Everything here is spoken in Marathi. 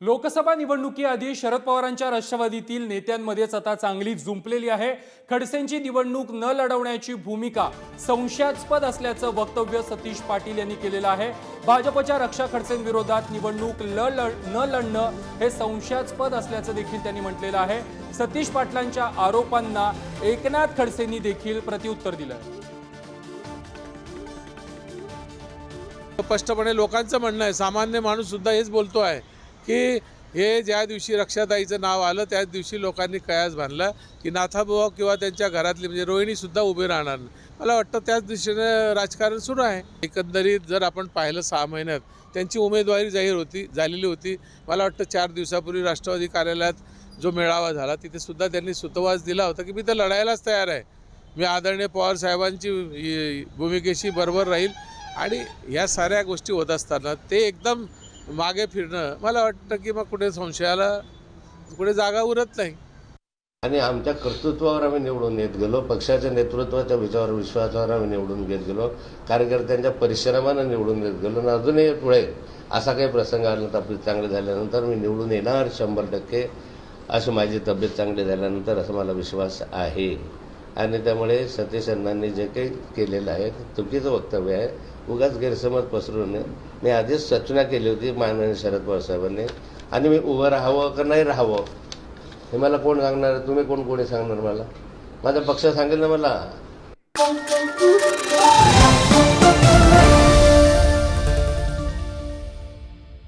लोकसभा निवडणुकीआधी शरद पवारांच्या राष्ट्रवादीतील नेत्यांमध्येच आता चांगली जुंपलेली आहे. खडसेंची निवडणूक न लढवण्याची भूमिका संशयास्पद असल्याचं वक्तव्य सतीश पाटील यांनी केलेलं आहे. भाजपच्या रक्षा खडसेंविरोधात निवडणूक ल न लढणं हे संशयास्पद असल्याचं देखील त्यांनी म्हटलेलं आहे. सतीश पाटलांच्या आरोपांना एकनाथ खडसेंनी देखील प्रत्युत्तर दिलं स्पष्टपणे लोकांचं म्हणणं आहे. सामान्य माणूस सुद्धा हेच बोलतो आहे. की हे ज्या दिवशी रक्षाताईचं नाव आलं त्याच दिवशी लोकांनी कयास बांधला की नाथाबुवा किंवा त्यांच्या घरातली म्हणजे रोहिणीसुद्धा उभी राहणार नाही. मला वाटतं त्याच दिशेने राजकारण सुरू आहे. एकंदरीत जर आपण पाहिलं सहा महिन्यात त्यांची उमेदवारी जाहीर होती झालेली होती. मला वाटतं चार दिवसापूर्वी राष्ट्रवादी कार्यालयात जो मेळावा झाला तिथे सुद्धा त्यांनी सुतवास दिला होता की मी तर लढायलाच तयार आहे. मी आदरणीय पवार साहेबांची भूमिकेशी बरोबर राहील. आणि ह्या साऱ्या गोष्टी होत असताना ते एकदम मागे फिरणं मला वाटतं की मग कुठे संशयाला कुठे जागा उरत नाही. आणि आमच्या कर्तृत्वावर आम्ही निवडून येत गेलो पक्षाच्या नेतृत्वाच्या विचार विश्वासावर आम्ही निवडून घेत गेलो कार्यकर्त्यांच्या परिश्रमानं निवडून येत गेलो आणि अजूनही पुढे असा काही प्रसंग आला तब्येत चांगली झाल्यानंतर मी निवडून येणार शंभर टक्के अशी माझी तब्येत चांगली झाल्यानंतर असा मला विश्वास आहे. आणि त्यामुळे सतीश अण्णांनी जे काही केलेलं आहे ते चुकीचं वक्तव्य आहे. उगाच गैरसमज पसरून मी आधीच सूचना केली होती माननीय शरद पवार साहेबांनी. आणि मी उभं राहावं का नाही राहावं हे मला कोण सांगणार? तुम्ही कोण कोणी सांगणार मला? माझा पक्ष सांगेल ना मला?